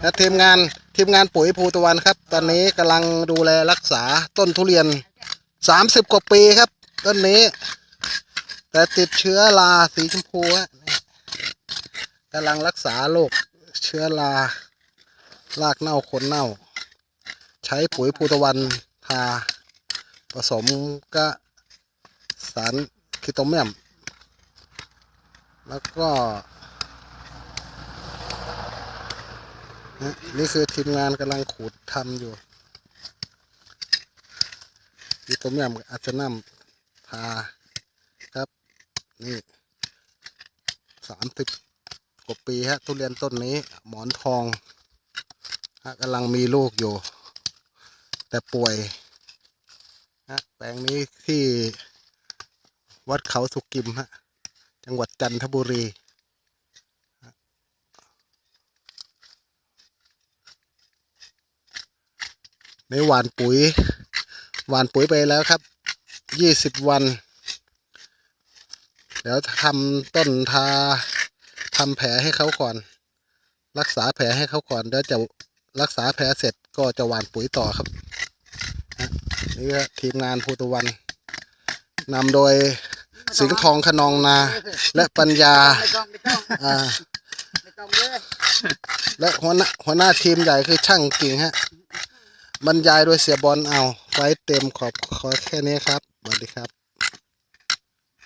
และทีมงานทีมงานปุ๋ยภูตะวันครับ ตอนนี้กำลังดูแลรักษาต้นทุเรียน 30 กว่าปีครับ ต้นนี้ แต่ติดเชื้อราสีชมพูฮะกำลังรักษาโรคเชื้อรารากเน่าขนเน่า ใช้ปุ๋ยภูตะวันทา ผสมกับสารคิโตเมียม แล้วก็ นี่คือทีมงานกำลังขูดทำอยู่คิโตเมียมอาจจะนำทาครับ นี่สามสิบกว่าปีฮะทุเรียนต้นนี้หมอนทองฮะกำลังมีลูกอยู่ แต่ป่วยฮะแปลงนี้ที่วัดเขาสุกิมฮะจังหวัดจันทบุรี ในหวานปุ๋ย หวานปุ๋ยไปแล้วครับยี่สิบวันเดี๋ยวทำต้นทาทำแผลให้เขาก่อน รักษาแผลให้เขาก่อนเดี๋ยวจะรักษาแผลเสร็จก็จะหวานปุ๋ยต่อครับนี่ก็ทีมงานภูตะวันนำโดยสิงห์ทองขนองนา และปัญญาไม่ต้องไม่ต้องอ่าไม่ต้องเลยและหัวหน้าหัวหน้าทีมใหญ่คือช่างกิ่งฮะ บรรยายโดยเสียบอลเอาไว้เต็มขอบขอแค่นี้ครับสวัสดีครับ